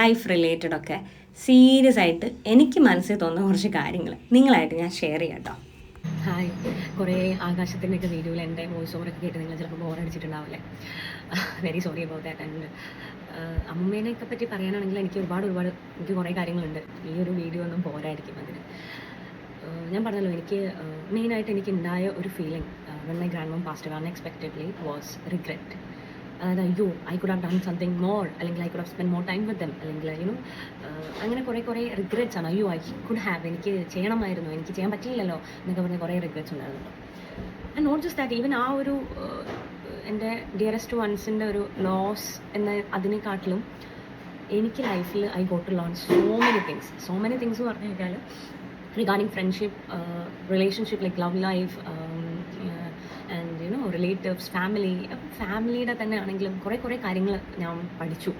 ലൈഫ് റിലേറ്റഡ് ഒക്കെ സീരിയസ് ആയിട്ട് എനിക്ക് മനസ്സിൽ തോന്നുന്ന കുറച്ച് കാര്യങ്ങൾ നിങ്ങളായിട്ട് ഞാൻ ഷെയർ ചെയ്യാം കേട്ടോ ഹായ്. കുറേ ആകാശത്തിന്റെയൊക്കെ വീഡിയോയിൽ എന്റെ വോയിസ് ഓവറൊക്കെ കേട്ട് നിങ്ങൾ ചിലപ്പോൾ ബോറടിച്ചിട്ടുണ്ടാവില്ലേ very sorry about that and അമ്മേനെയൊക്കെ പറ്റി പറയാനാണെങ്കിൽ എനിക്ക് ഒരുപാട് ഒരുപാട് എനിക്ക് കുറേ കാര്യങ്ങളുണ്ട്. ഈ ഒരു വീഡിയോ ഒന്നും പോരായിരിക്കും അതിന്. ഞാൻ പറഞ്ഞല്ലോ എനിക്ക് മെയിനായിട്ട് എനിക്ക് ഉണ്ടായ ഒരു feeling when my grand mom passed unexpectedly was regret അതായത് അയ്യോ I could have done something more അല്ലെങ്കിൽ I could have spend more time with them അല്ലെങ്കിൽ യുനോ അങ്ങനെ കുറേ കുറേ റിഗ്രറ്റ്സ് ആണ്. അയ്യോ ഐ കുഡ് ഹാവ് എനിക്ക് ചെയ്യണമായിരുന്നു എനിക്ക് ചെയ്യാൻ പറ്റിയില്ലല്ലോ എന്നൊക്കെ പറഞ്ഞ് കുറേ റിഗ്രറ്റ്സ് ഉണ്ടായിരുന്നു. And not just that even ആ ഒരു ആഹ്, എന്റെ ഡിയറസ്റ്റ് വൺസിന്റെ ഒരു ലോസ് എന്ന അതിനെക്കാട്ടിലും എനിക്ക് ലൈഫിൽ I got to learn so many things so many things പറഞ്ഞു കഴിഞ്ഞാൽ regarding friendship relationship like love life relatives family ഫാമിലിയുടെ തന്നെ ആണെങ്കിലും കുറേ കുറേ കാര്യങ്ങൾ ഞാൻ പഠിച്ചു.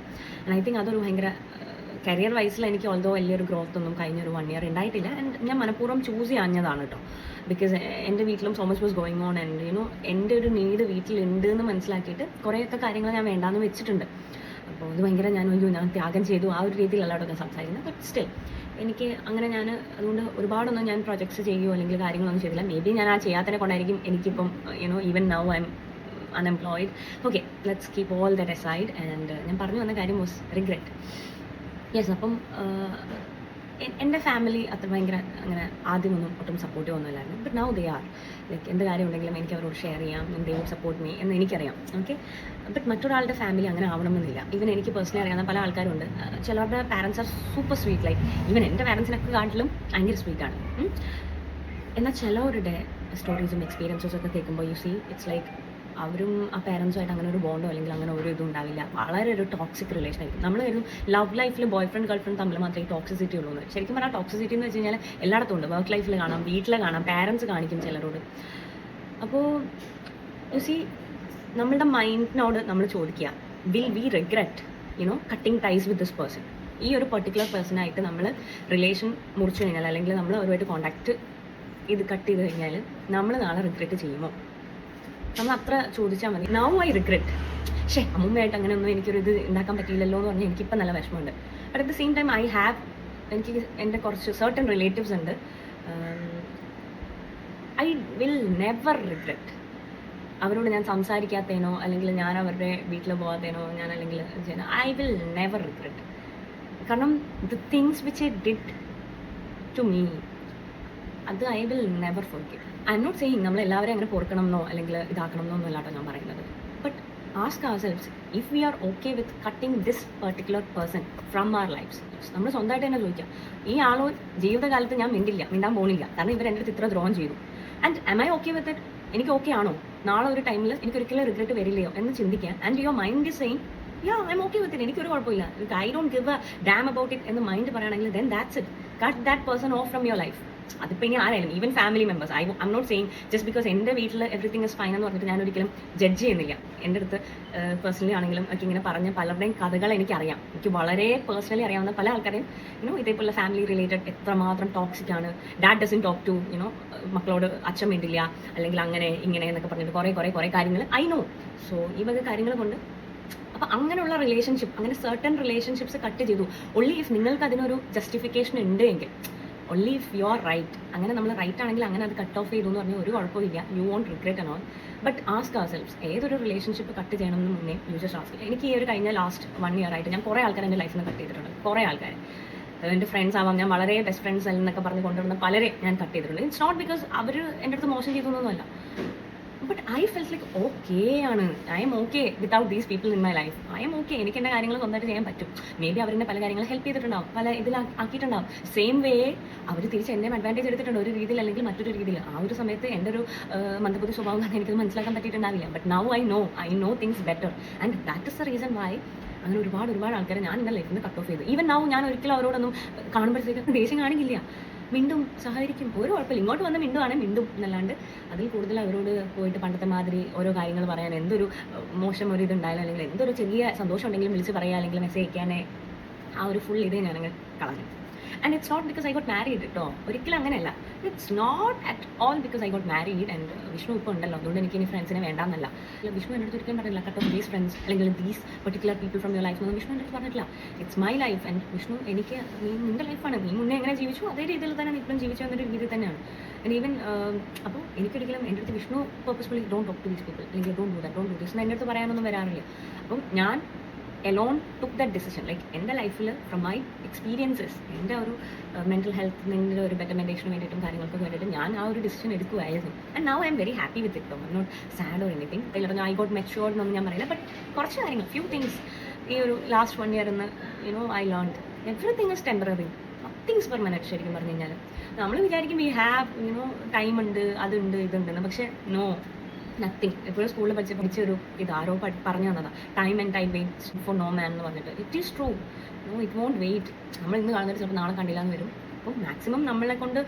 ആൻഡ് ഐ തിങ്ക് അതൊരു ഭയങ്കര കരിയർ വൈസിൽ എനിക്ക് ഓൾദോ വലിയൊരു ഗ്രോത്ത് ഒന്നും കഴിഞ്ഞൊരു വൺ ഇയർ ഉണ്ടായിട്ടില്ല. ആൻഡ് ഞാൻ മനഃപൂർവം ചൂസ് ചെയ്യാഞ്ഞതാണ് കേട്ടോ ബിക്കോസ് എന്റെ വീട്ടിലും so much was going on and you know എന്റെ ഒരു നീഡ് വീട്ടിലുണ്ട് എന്ന് മനസ്സിലാക്കിയിട്ട് കുറേയൊക്കെ കാര്യങ്ങൾ ഞാൻ വേണ്ടാന്ന് വെച്ചിട്ടുണ്ട്. അപ്പോൾ അത് ഭയങ്കര ഞാൻ ഒരു ഞാൻ ത്യാഗം ചെയ്തു. ആ ഒരു രീതിയിലല്ല അവിടെ സംസാരിക്കുന്നത്. ബട്ട് സ്റ്റിൽ എനിക്ക് അങ്ങനെ ഞാൻ അതുകൊണ്ട് ഒരുപാടൊന്നും ഞാൻ പ്രൊജക്ട്സ് ചെയ്യുകയോ അല്ലെങ്കിൽ കാര്യങ്ങളൊന്നും ചെയ്തില്ല. മേ ബി ഞാൻ ആ ചെയ്യാത്തതിനെ കൊണ്ടായിരിക്കും എനിക്കിപ്പം you know even now I'm unemployed okay let's keep all the decide and ഞാൻ പറഞ്ഞു വന്ന കാര്യം വാസ് റിഗ്രറ്റ് യെസ് അപ്പം എന്റെ ഫാമിലി അത്ര ഭയങ്കര അങ്ങനെ ആദ്യമൊന്നും ഒട്ടും സപ്പോർട്ടീവ് ഒന്നും അല്ലായിരുന്നു but now they are like എന്ത് കാര്യം ഉണ്ടെങ്കിലും എനിക്ക് അവരോട് ഷെയർ ചെയ്യാം. വുഡ് സപ്പോർട്ട് മീ എന്ന് എനിക്കറിയാം. ഓക്കെ ബട്ട് മറ്റൊരാളുടെ ഫാമിലി അങ്ങനെ ആവണമെന്നില്ല. ഇവൻ എനിക്ക് പേഴ്സണലി അറിയാവുന്ന പല ആൾക്കാരുണ്ട്. ചിലവരുടെ parents are super sweet like even എന്റെ പാരൻസിനൊക്കെ കാട്ടിലും ഭയങ്കര സ്വീറ്റാണ് എന്നാൽ ചിലവരുടെ സ്റ്റോറീസും എക്സ്പീരിയൻസും ഒക്കെ കേൾക്കുമ്പോൾ യു സി ഇറ്റ്സ് ലൈക്ക് അവരും ആ പേരൻസുമായിട്ട് അങ്ങനെ ഒരു ബോണ്ടോ അല്ലെങ്കിൽ അങ്ങനെ ഒരു ഇതും ഉണ്ടാവില്ല. വളരെ ഒരു ടോക്സിക് റിലേഷൻ ആയിരിക്കും. നമ്മൾ ഒരു ലവ് ലൈഫിൽ ബോയ് ഫ്രണ്ട് ഗേൾ ഫ്രണ്ട് തമ്മിൽ മാത്രമേ ടോക്സിസിറ്റി ഉള്ളൂ എന്ന്. ശരിക്കും പറഞ്ഞാൽ ടോക്സിസിറ്റി എന്ന് വെച്ച് കഴിഞ്ഞാൽ എല്ലായിടത്തും ഉണ്ട്. വർക്ക് ലൈഫിൽ കാണാം വീട്ടിൽ കാണാം പാരൻസ് കാണിക്കും ചിലരോട്. അപ്പോൾ യു സി നമ്മളുടെ മൈൻഡിനോട് നമ്മൾ ചോദിക്കുക will we regret you know cutting ties with this person ഈ ഒരു പെർട്ടിക്കുലർ പേഴ്സണായിട്ട് നമ്മൾ റിലേഷൻ മുറിച്ചു കഴിഞ്ഞാൽ അല്ലെങ്കിൽ നമ്മൾ അവരുമായിട്ട് കോണ്ടാക്ട് ഇത് കട്ട് ചെയ്ത് കഴിഞ്ഞാൽ നമ്മൾ നാളെ റിഗ്രറ്റ് ചെയ്യുമോ? നമ്മൾ അത്ര ചോദിച്ചാൽ മതി. നൗ ഐ റിഗ്രറ്റ് ഷേ അമ്മൂമ്മയായിട്ട് അങ്ങനെ ഒന്നും എനിക്കൊരു ഇത് ഉണ്ടാക്കാൻ പറ്റിയില്ലല്ലോ എന്ന് പറഞ്ഞാൽ എനിക്കിപ്പോൾ നല്ല വിഷമമുണ്ട്. At the same time I have എനിക്ക് എന്റെ കുറച്ച് സർട്ടൺ റിലേറ്റീവ്സ് ഉണ്ട്. ഐ വിൽ നെവർ റിഗ്രറ്റ് അവരോട് ഞാൻ സംസാരിക്കാത്തേനോ അല്ലെങ്കിൽ ഞാൻ അവരുടെ വീട്ടിൽ പോകാത്തേനോ ഞാൻ അല്ലെങ്കിൽ ഐ വിൽ നെവർ റിഗ്രറ്റ് കാരണം the things which I did to me അത് I will never forget I'm not saying നമ്മൾ എല്ലാവരെയും അങ്ങനെ പൊറുക്കണം എന്നോ അല്ലെങ്കിൽ ഇതാക്കണം എന്നോ ഒന്നുമല്ലാട്ടോ ഞാൻ പറയുന്നത്. But ask ourselves if we are okay with cutting this particular person from our life നമ്മൾ സ്വന്തമായിട്ട് തന്നെ ചോദിക്കാം ഈ ആളോ ജീവിതകാലത്ത് ഞാൻ മിണ്ടില്ല മിണ്ടാൻ പോണില്ല. കാരണം ഇവർ എന്റെ അടുത്ത് ഇത്ര ദ്രോഹം ചെയ്തു. And am I okay with it എനിക്ക് ഓക്കെ ആണോ? നാളെ ഒരു ടൈമിൽ എനിക്ക് ഒരിക്കലും റിഗ്രറ്റ് വരില്ലയോ എന്ന് ചിന്തിക്കാൻ and your mind is same yeah I'm okay with it എനിക്കൊരു കുഴപ്പമില്ല. I don't give a damn about it എന്ന് മൈൻഡ് പറയുകയാണെങ്കിൽ then that's it cut that person off from your life അതിപ്പോൾ ഇനി ആരായാലും even family members I I'm not same just because എന്റെ വീട്ടിൽ everything is fine എന്ന് പറഞ്ഞിട്ട് ഞാൻ ഒരിക്കലും ജഡ്ജ് ചെയ്യുന്നില്ല. എന്റെ അടുത്ത് പേഴ്സണലി ആണെങ്കിലും ഒക്കെ ഇങ്ങനെ പറഞ്ഞ പലരുടെയും കഥകൾ എനിക്കറിയാം. എനിക്ക് വളരെ പേഴ്സണലി അറിയാവുന്ന പല ആൾക്കാരെയും യുനോ ഇതേപോലെ ഫാമിലി റിലേറ്റഡ് എത്രമാത്രം ടോക്സിക് ആണ്. Dad doesn't talk to you know മക്കളോട് അച്ഛൻ വേണ്ടില്ല അല്ലെങ്കിൽ അങ്ങനെ ഇങ്ങനെ എന്നൊക്കെ പറഞ്ഞിട്ട് കുറേ കുറേ കുറേ കാര്യങ്ങൾ ഐ നോ സോ ഈ വക കാര്യങ്ങൾ കൊണ്ട് അപ്പൊ അങ്ങനെയുള്ള റിലേഷൻഷിപ്പ് അങ്ങനെ സർട്ടൺ റിലേഷൻഷിപ്സ് കട്ട് ചെയ്തു. ഒള്ളി ഇഫ് നിങ്ങൾക്ക് അതിനൊരു ജസ്റ്റിഫിക്കേഷൻ ഉണ്ട് എങ്കിൽ only if you are right അങ്ങനെ നമ്മൾ റൈറ്റ് ആണെങ്കിൽ അങ്ങനെ അത് കട്ട് ഓഫ് ചെയ്തു എന്ന് പറഞ്ഞാൽ ഒരു കുഴപ്പമില്ല യു വോണ്ട് റിഗ്രറ്റ് അനോൾ ബട്ട് ആസ്ക് ആർ സെൽസ് ഏതൊരു റിലേഷൻഷിപ്പ് കട്ട് ചെയ്യണമെന്ന് മുന്നേ യു ജസ്റ്റ് ആസ്ക് എനിക്ക് ഈ ഒരു കഴിഞ്ഞ ലാസ്റ്റ് വൺ ഇയർ ആയിട്ട് ഞാൻ കുറേ ആൾക്കാർ എന്റെ ലൈഫിൽ നിന്ന് കട്ട് ചെയ്തിട്ടുണ്ട്. കുറേ ആൾക്കാർ എന്റെ ഫ്രണ്ട്സ് ആവാം ഞാൻ വളരെ ബെസ്റ്റ് ഫ്രണ്ട്സ് എന്നൊക്കെ പറഞ്ഞ് കൊണ്ടുവരുന്ന പലരെ ഞാൻ കട്ട് ചെയ്തിട്ടുണ്ട്. ഇറ്റ്സ് നോട്ട് ബിക്കോസ് അവർ എന്റെ അടുത്ത് മോശം ചെയ്തൊന്നുമല്ല but I feels like okay ആണ്. I'm okay without these people in my life I'm okay എനിക്ക് എന്റെ കാര്യങ്ങൾ സ്വന്തമായിട്ട് ചെയ്യാൻ പറ്റും. മേ ബി അവരെന്നെ പല കാര്യങ്ങൾ ഹെൽപ്പ് ചെയ്തിട്ടുണ്ടാവും. പല ഇതിൽ ആക്കിയിട്ടുണ്ടാവും. സെയിം വേ അവർ തിരിച്ച് എന്നെ അഡ്വാന്റേജ് എടുത്തിട്ടുണ്ട് ഒരു രീതിയിൽ അല്ലെങ്കിൽ മറ്റൊരു രീതിയിൽ. ആ ഒരു സമയത്ത് എന്റെ ഒരു മന്ദബുദ്ധി സ്വഭാവം കാരണം എനിക്കത് മനസ്സിലാക്കാൻ പറ്റിയിട്ടുണ്ടാവില്ല. But now I know I know things better and that is the reason why അങ്ങനെ ഒരുപാട് ഒരുപാട് ആൾക്കാരെ ഞാൻ എന്റെ ലൈഫിൽ നിന്ന് കട്ട് ഓഫ് ചെയ്തു. ഈവൻ നൗ ഞാൻ ഒരിക്കലും അവരോടൊന്നും കാണുമ്പോഴത്തേക്ക് ദേഷ്യം കാണിക്കില്ല. മിണ്ടും സഹകരിക്കും. ഒരു കുഴപ്പമില്ല. ഇങ്ങോട്ട് വന്ന മിണ്ടുവാണെങ്കിൽ മിണ്ടും എന്നല്ലാണ്ട് അതിൽ കൂടുതൽ അവരോട് പോയിട്ട് പണ്ടത്തെ മാതിരി ഓരോ കാര്യങ്ങൾ പറയാൻ എന്തൊരു മോശം ഒരു ഇതുണ്ടായാലും അല്ലെങ്കിൽ എന്തൊരു ചെറിയ സന്തോഷം ഉണ്ടെങ്കിലും വിളിച്ച് പറയുക അല്ലെങ്കിൽ മെസ്സേജ് അയക്കാനേ ആ ഒരു ഫുൾ ഇത് ഞാനങ്ങ് കളഞ്ഞു. And it's not because I got married കേട്ടോ ഒരിക്കലും അങ്ങനെയല്ല. It's not at all because I got married and Vishnu ഇപ്പോൾ ഉണ്ടല്ലോ. അതുകൊണ്ട് എനിക്ക് ഇനി ഫ്രണ്ട്സിനെ വേണ്ടാന്നല്ല. അല്ല വിഷ്ണു എന്റെ അടുത്ത് ഒരിക്കലും പറഞ്ഞില്ല കട്ട് ഓഫ് ദീസ് ഫ്രണ്ട്സ് അല്ലെങ്കിൽ these particular people from your life എന്നൊന്നും വിഷ്ണു എന്റെ അടുത്ത് പറഞ്ഞിട്ടില്ല. It's my life and Vishnu എനിക്ക് നീ നിന്റെ ലൈഫാണ് നീ മുന്നേ എങ്ങനെ ജീവിച്ചു? അതേ രീതിയിൽ തന്നെ നീ ഇപ്പോഴും ജീവിച്ചു എന്നൊരു രീതി തന്നെയാണ്. ആൻഡ് ഈവൻ അപ്പോൾ എനിക്കൊരിക്കലും എന്റെ അടുത്ത് Vishnu purposefully don't talk to these people അല്ലെങ്കിൽ don't do that don't do എന്നെ എന്റെ അടുത്ത് പറയാനൊന്നും വരാറില്ല. അപ്പം ഞാൻ alone took that decision like എന്റെ ലൈഫിൽ ഫ്രം മൈ എക്സ്പീരിയൻസസ് എന്റെ ഒരു മെന്റൽ ഹെൽത്തിന്റെ ഒരു ബെറ്റർമെന്റേഷന് വേണ്ടിയിട്ടും കാര്യങ്ങൾക്കൊക്കെ വേണ്ടിയിട്ട് ഞാൻ ആ ഒരു decision എടുക്കുമായിരുന്നു and now I'm very happy with it I not sad or anything അതിൽ ഐ ഗോട്ട് മെച്ചുവേർഡ് എന്നൊന്നും ഞാൻ പറയില്ല. ബട്ട് കുറച്ച് കാര്യങ്ങൾ ഫ്യൂ തിങ്സ് ഈ ഒരു ലാസ്റ്റ് വൺ ഇയർ എന്ന് you know I learn everything is temporary nothings permanent ശരിക്കും പറഞ്ഞു കഴിഞ്ഞാൽ നമ്മൾ വിചാരിക്കും വി ഹാവ് യുനോ ടൈം ഉണ്ട് അതുണ്ട് ഇതുണ്ടെന്ന് പക്ഷേ നോ നത്തിങ് എപ്പോഴും സ്കൂളിൽ പഠിച്ച് പഠിച്ച ഒരു ഇത് ആരോ പറഞ്ഞു തന്നതാണ് time and time wait for no man എന്ന് പറഞ്ഞിട്ട്. It is true no it won't wait നമ്മൾ ഇന്ന് കാണുന്നത് ചിലപ്പോൾ നാളെ കണ്ടില്ലാന്ന് വരും. അപ്പോൾ മാക്സിമം നമ്മളെ കൊണ്ട്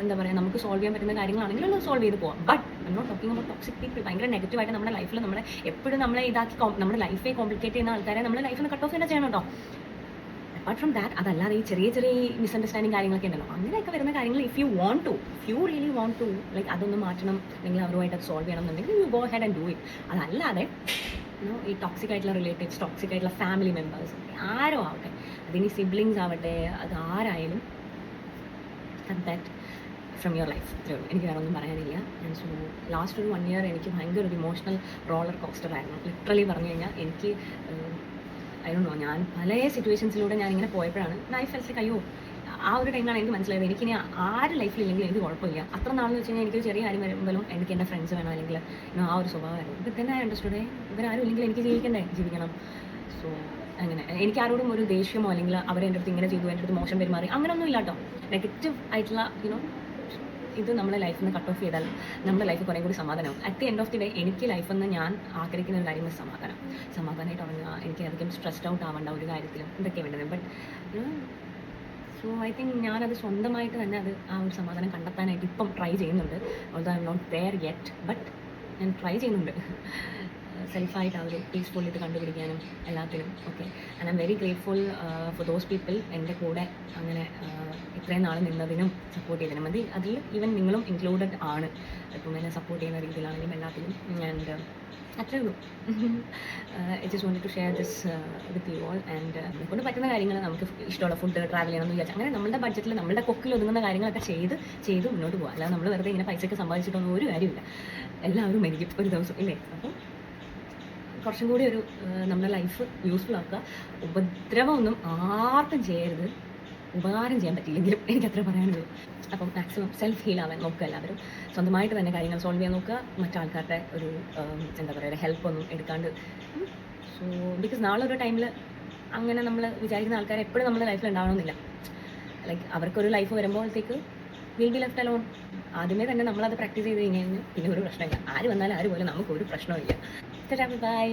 എന്താ പറയുക നമുക്ക് സോൾവ് ചെയ്യാൻ പറ്റുന്ന കാര്യങ്ങളാണെങ്കിൽ ഒന്ന് സോൾവ് ചെയ്ത് പോകാം but I talking about toxic people ഭയങ്കര നെഗറ്റീവായിട്ട് നമ്മുടെ ലൈഫിൽ നമ്മളെ എപ്പോഴും നമ്മളെ ഇതാക്കി നമ്മുടെ ലൈഫെ കോംപ്ലിക്കേറ്റ് ചെയ്യുന്ന ആൾക്കാരെ നമ്മുടെ ലൈഫിൽ നിന്ന് കട്ട് ഓഫ് തന്നെ ചെയ്യണം കേട്ടോ അപ്പാർട്ട് ഫ്രം ദാറ്റ് അതല്ലാതെ ഈ ചെറിയ ചെറിയ മിസ്അണ്ടർസ്റ്റാൻഡിങ് കാര്യങ്ങളൊക്കെ ഉണ്ടല്ലോ. അങ്ങനെയൊക്കെ വരുന്ന കാര്യങ്ങൾ if you want to if you really want to like അതൊന്ന് മാറ്റണം നിങ്ങൾ അവരുമായിട്ട് അത് സോൾവ് ചെയ്യണം എന്നുണ്ടെങ്കിൽ you go head and do it അതല്ലാതെ ഈ ടോക്സിക് ആയിട്ടുള്ള റിലേറ്റീവ്സ് ടോക്സിക് ആയിട്ടുള്ള ഫാമിലി മെമ്പേഴ്സ് ആരോ ആവട്ടെ അതിനി സിബ്ലിങ്സ് ആവട്ടെ അത് ആരായാലും ദാറ്റ് ഫ്രം യുവർ ലൈഫ് ഇത്രേ ഉള്ളൂ. എനിക്ക് വേറെ ഒന്നും പറയാനില്ല. ഞാൻ സോ ലാസ്റ്റ് ഒരു വൺ ഇയർ എനിക്ക് ഭയങ്കര ഒരു ഇമോഷണൽ റോളർ കോസ്റ്റർ ആയിരുന്നു. ലിറ്ററലി പറഞ്ഞു കഴിഞ്ഞാൽ എനിക്ക് ഐ ഡോ നോ ഞാൻ പല സിറ്റുവേഷൻസിലൂടെ ഞാൻ ഇങ്ങനെ പോയപ്പോഴാണ് ലൈഫ് കയ്യോ? അയ്യോ ആ ഒരു ടൈമിലാണ് എനിക്ക് മനസ്സിലായത്. എനിക്ക് എനിക്കിനി ആര് ലൈഫിലില്ലെങ്കിൽ എനിക്ക് കുഴപ്പമില്ല. അത്ര നാളെന്ന് വെച്ച് കഴിഞ്ഞാൽ എനിക്ക് ചെറിയ കാര്യം വരുമ്പോഴും എനിക്ക് എന്റെ ഫ്രണ്ട്സ് വേണം അല്ലെങ്കിൽ ആ ഒരു സ്വഭാവമായിരുന്നു ഇപ്പം തന്നെ അണ്ടർസ്റ്റുഡേ ഇവരാരും ഇല്ലെങ്കിൽ എനിക്ക് ജീവിക്കണ്ടേ? ജീവിക്കണം. സോ അങ്ങനെ. എനിക്ക് ആരോടും ഒരു ദേഷ്യമോ അല്ലെങ്കിൽ അവരെ എന്റെ അടുത്ത് ഇങ്ങനെ ചെയ്തു എന്റെ അടുത്ത് മോശം പെരുമാറി അങ്ങനെയൊന്നും ഇല്ല കേട്ടോ നെഗറ്റീവ് ആയിട്ടുള്ള യുനോ ഇത് നമ്മളെ ലൈഫിൽ നിന്ന് കട്ട് ഓഫ് ചെയ്താൽ നമ്മുടെ ലൈഫ് കുറേ കൂടി സമാധാനമാകും at the end of the day എനിക്ക് ലൈഫിൽ നിന്ന് ഞാൻ ആഗ്രഹിക്കുന്ന ഒരു കാര്യം സമാധാനം. സമാധാനമായിട്ട് ഉറങ്ങുക എനിക്ക് അധികം സ്ട്രെസ്ഡ് ഔട്ട് ആവേണ്ട ഒരു കാര്യത്തിലും ഇതൊക്കെ വേണ്ടത്. ബട്ട് സോ ഐ തിങ്ക് ഞാനത് സ്വന്തമായിട്ട് തന്നെ അത് ആ ഒരു സമാധാനം കണ്ടെത്താനായിട്ട് ഇപ്പം ട്രൈ ചെയ്യുന്നുണ്ട്. Although I am not there yet but ഞാൻ ട്രൈ ചെയ്യുന്നുണ്ട്. സെൽഫായിട്ട് ആ ഒരു പീസ്ഫുൾ ഇത് കണ്ടുപിടിക്കാനും എല്ലാത്തിനും okay and I'm very grateful for those people എന്റെ കൂടെ അങ്ങനെ uh, ഇത്രയും നാൾ നിന്നതിനും സപ്പോർട്ട് ചെയ്തതിനും. അത് അതിൽ ഈവൻ നിങ്ങളും ഇൻക്ലൂഡഡ് ആണ്. ഇപ്പം എന്നെ സപ്പോർട്ട് ചെയ്യുന്ന രീതിയിലാണെങ്കിലും എല്ലാത്തിലും ആൻഡ് അത്രേ ഉള്ളൂ. I just want to share this with you all and കൊണ്ട് പറ്റുന്ന കാര്യങ്ങൾ നമുക്ക് ഇഷ്ടമുള്ള ഫുഡ് ട്രാവൽ ചെയ്യണം എന്ന് വിചാരിച്ചാൽ അങ്ങനെ നമ്മുടെ ബഡ്ജറ്റിൽ നമ്മുടെ കൊക്കിൽ ഒതുങ്ങുന്ന കാര്യങ്ങളൊക്കെ ചെയ്ത് ചെയ്ത് മുന്നോട്ട് പോകാം അല്ലാതെ നമ്മൾ വെറുതെ ഇങ്ങനെ പൈസയൊക്കെ സമ്പാദിച്ചിട്ടൊന്നും ഒരു കാര്യമില്ല എല്ലാവരും മരിക്കും ഒരു ദിവസം ഇല്ലേ? അപ്പം കുറച്ചും കൂടി ഒരു നമ്മുടെ ലൈഫ് യൂസ്ഫുൾ ആക്കുക. ഉപദ്രവമൊന്നും ആർക്കും ചെയ്യരുത്. ഉപകാരം ചെയ്യാൻ പറ്റിയില്ലെങ്കിലും എനിക്ക് അത്ര പറയാനുള്ളൂ. അപ്പം മാക്സിമം സെൽഫ് ഹീൽ ആവാൻ നോക്കുക എല്ലാവരും. സ്വന്തമായിട്ട് തന്നെ കാര്യങ്ങൾ സോൾവ് ചെയ്യാൻ നോക്കുക. മറ്റാൾക്കാരുടെ ഒരു എന്താ പറയുക ഹെൽപ്പ് ഒന്നും എടുക്കാണ്ട് സോ ബിക്കോസ് നാളെ ഒരു ടൈമിൽ അങ്ങനെ നമ്മൾ വിചാരിക്കുന്ന ആൾക്കാർ എപ്പോഴും നമ്മുടെ ലൈഫിൽ ഉണ്ടാവണമെന്നില്ല. ലൈക്ക് അവർക്കൊരു ലൈഫ് വരുമ്പോഴത്തേക്ക് വിൽ ബി ലെഫ്റ്റ് അലോൺ ആദ്യമേ തന്നെ നമ്മൾ അത് പ്രാക്ടീസ് ചെയ്ത് കഴിഞ്ഞ് കഴിഞ്ഞാൽ പിന്നെ ഒരു പ്രശ്നമില്ല. ആര് വന്നാലും ആര് പോലും നമുക്ക് ഒരു പ്രശ്നമില്ല ബൈ